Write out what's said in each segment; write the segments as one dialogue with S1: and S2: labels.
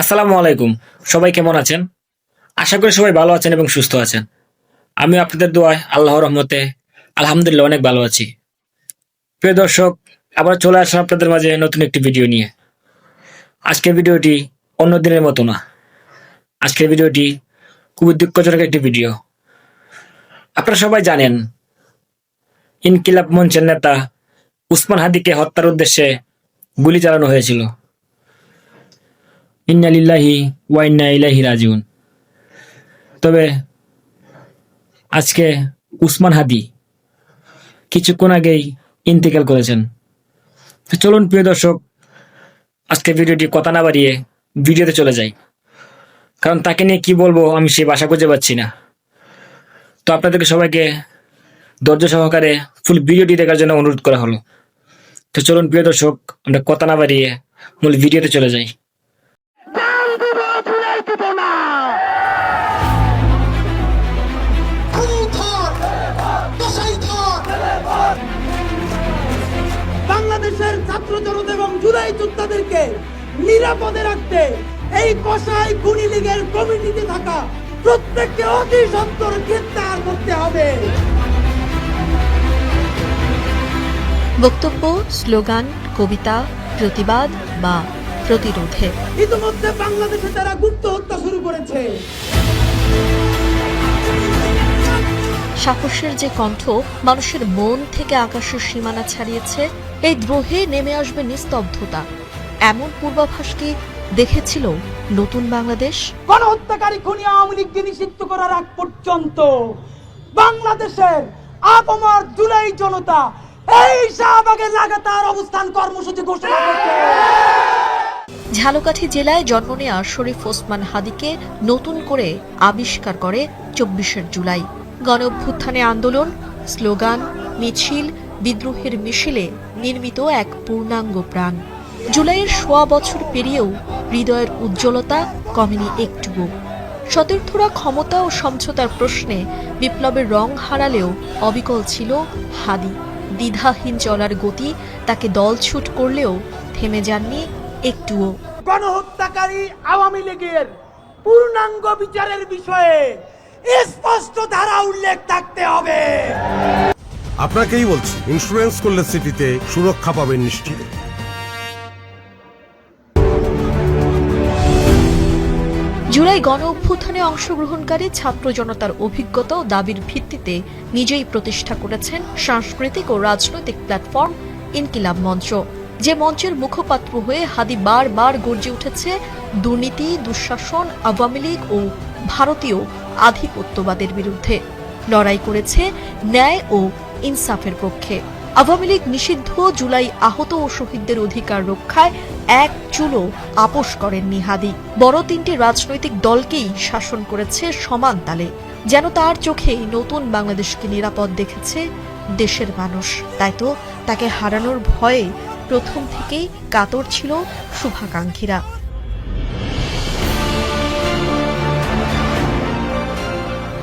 S1: আসসালামু আলাইকুম। সবাই কেমন আছেন? আশা করি সবাই ভালো আছেন এবং সুস্থ আছেন। আমি আপনাদের দোয়ায় আল্লাহ রহমতে আলহামদুলিল্লাহ অনেক ভালো আছি। প্রিয় দর্শক আবার চলে আসলাম আপনাদের মাঝে নতুন একটি ভিডিও নিয়ে। আজকের ভিডিওটি অন্য দিনের মতো না। আজকের ভিডিওটি খুবই দুঃখজনক একটি ভিডিও। আপনারা সবাই জানেন, ইনকিলাব মঞ্চের নেতা উসমান হাদিকে হত্যার উদ্দেশ্যে গুলি চালানো হয়েছিল। ইন্না লিল্লাহি ওয়া ইন্না ইলাইহি রাজিউন। তবে আজকে উসমান হাদি কিছুক্ষণ আগেই ইন্তেকাল করেছেন। চলুন প্রিয় দর্শক আজকে ভিডিওটি কথা না বাড়িয়ে ভিডিওতে চলে যাই। কারণ তাকে নিয়ে কি বলব আমি সে বাসা খুঁজে পাচ্ছি না। তো আপনাদেরকে সবাইকে ধৈর্য সহকারে ফুল ভিডিওটি দেখার জন্য অনুরোধ করা হলো। তো চলুন প্রিয় দর্শক, আমরা কথা না বাড়িয়ে মূল ভিডিওতে চলে যাই।
S2: ছাত্র জনতা এবং জুলাই যোদ্ধাদেরকে নিরাপদে রাখতে এই কষাই খুনি লীগের কমিটিতে থাকা প্রত্যেককে অতি সত্তর গ্রেপ্তার করতে হবে।
S3: বক্তব্য স্লোগান কবিতা প্রতিবাদ বা প্রতিরোধে।
S2: ইতিমধ্যে বাংলাদেশে তারা গুপ্ত হত্যা শুরু করেছে।
S3: সাহসের যে কণ্ঠ মানুষের মন থেকে আকাশের সীমানা ছাড়িয়েছে এই দ্রোহে নেমে আসবে নিস্তব্ধতা। এমন পূর্বাভাস কি দেখেছিল নতুন বাংলাদেশ?
S2: গণহত্যাকারী খুনি আওয়ামী লীগকে নিষিদ্ধ করার আগ পর্যন্ত বাংলাদেশের আপমার জুলাই জনতা এই শাহবাগে লাগাতার অবস্থান কর্মসূচি ঘোষণা করছে।
S3: ঝালকাঠি জেলায় জন্ম নেয়া শরীফ ওসমান হাদিকে নতুন করে আবিষ্কার করে চব্বিশের জুলাই। গণ অভ্যুত্থানে আন্দোলন স্লোগান মিছিল বিদ্রোহের মিছিলে নির্মিত এক পূর্ণাঙ্গ প্রাণ। জুলাইয়ের সোয়া বছর পেরিয়েও হৃদয়ের উজ্জ্বলতা কমেনি একটুও সতীর্থরা ক্ষমতা ও সমঝোতার প্রশ্নে বিপ্লবের রং হারালেও অবিকল ছিল হাদি। দ্বিধাহীন চলার গতি তাকে দলছুট করলেও থেমে যাননি একটুও।
S2: গণহত্যাকারী আওয়ামী লীগের পূর্ণাঙ্গ বিচারের বিষয়ে স্পষ্ট ধারা উল্লেখ থাকতে হবে।
S4: আপনাকেই বলছি ইন্স্যুরেন্স করলে সিটিতে সুরক্ষা পাবেন নিশ্চিত।
S3: জুলাই গণ অভ্যুত্থানে অংশগ্রহণকারী ছাত্র জনতার অভিজ্ঞতা ও দাবির ভিত্তিতে নিজেই প্রতিষ্ঠা করেছেন সাংস্কৃতিক ও রাজনৈতিক প্ল্যাটফর্ম ইনকিলাব মঞ্চ, যে মঞ্চের মুখপাত্র হয়ে হাদি বারবার গর্জে উঠেছে, দুর্নীতি, দুঃশাসন, আওয়ামী লীগ ও ভারতীয় আধিপত্যবাদের বিরুদ্ধে। লড়াই করেছে ন্যায় ও ইনসাফের পক্ষে। আওয়ামী লীগ নিষিদ্ধ, জুলাই আহত ও শহীদদের অধিকার রক্ষায় এক চুলো আপোষ করেননি হাদি বড় তিনটি রাজনৈতিক দলকেই শাসন করেছে সমান তালে। যেন তার চোখেই নতুন বাংলাদেশকে নিরাপদ দেখেছে দেশের মানুষ। তাই তো তাকে হারানোর ভয়ে প্রথম থেকেই কাতর ছিল শুভাকাঙ্ক্ষীরা।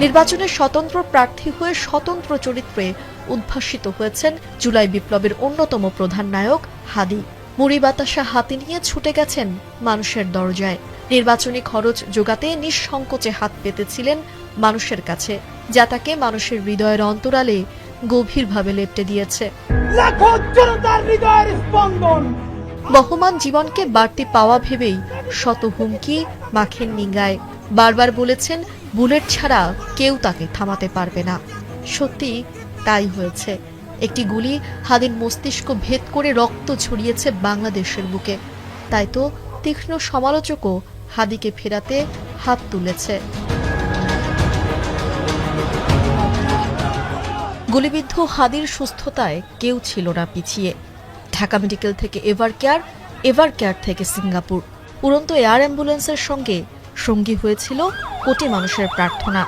S3: নির্বাচনে স্বতন্ত্র প্রার্থী হয়ে স্বতন্ত্র চরিত্রে উদ্ভাসিত হয়েছেন জুলাই বিপ্লবের অন্যতম প্রধান নায়ক হাদি। মুড়ি বাতাসা হাতে নিয়ে ছুটে গেছেন মানুষের দরজায়। নির্বাচনী খরচ যোগাতে নিঃসংকোচে হাত পেতেছিলেন মানুষের কাছে যা তাকে মানুষের হৃদয়ের অন্তরালে গভীরভাবে লেপটে দিয়েছে। বহমান জীবনকে বাড়তি পাওয়া ভেবেই শত হুমকি মাখেন নিঙ্গায়। বারবার বলেছেন বুলেট ছাড়া কেউ তাকে থামাতে পারবে না। সত্যি তাই হয়েছে। একটি গুলি হাদির মস্তিষ্ক ভেদ করে রক্ত ছড়িয়েছে বাংলাদেশের বুকে। তাই তো তীক্ষ্ণ সমালোচকও হাদিকে ফেরাতে হাত তুলেছে। গুলিবিদ্ধ হাদির সুস্থতায় কেউ ছিল না পিছিয়ে। ঢাকা মেডিকেল থেকে এভার কেয়ার এভার কেয়ার থেকে সিঙ্গাপুর। উড়ন্ত এয়ার অ্যাম্বুলেন্সের সঙ্গে সঙ্গী হয়েছিল কোটি মানুষের প্রার্থনা।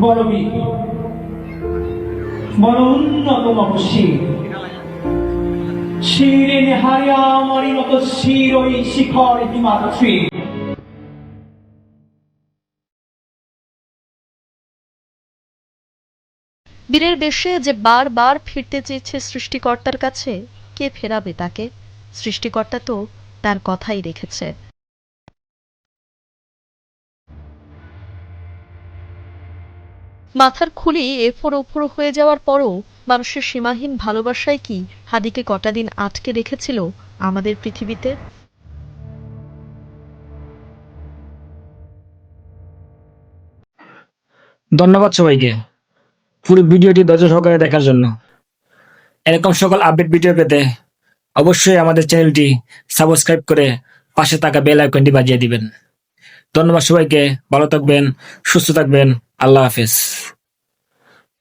S5: বড় শির শির ওই শিখর
S3: বীরের বেশে যে বারবার ফিরতে চেয়েছে সৃষ্টিকর্তার কাছে কে ফেরাবে তাকে? সৃষ্টিকর্তা তো তার কথাই রেখেছে। মাথার খুলি এফোর ওফোর হয়ে যাওয়ার পরও মানুষের সীমাহীন ভালোবাসায় কি হাদিকে কটা দিন আটকে রেখেছিল আমাদের পৃথিবীতে?
S1: ধন্যবাদ সবাইকে পুরো ভিডিওটি ধৈর্য সহকারে দেখার জন্য। এরকম সকল আপডেট ভিডিও পেতে অবশ্যই আমাদের চ্যানেলটি সাবস্ক্রাইব করে পাশে থাকা বেল আইকনটি বাজিয়ে দিবেন। ধন্যবাদ সবাইকে, ভালো থাকবেন, সুস্থ থাকবেন, আল্লাহ হাফেজ।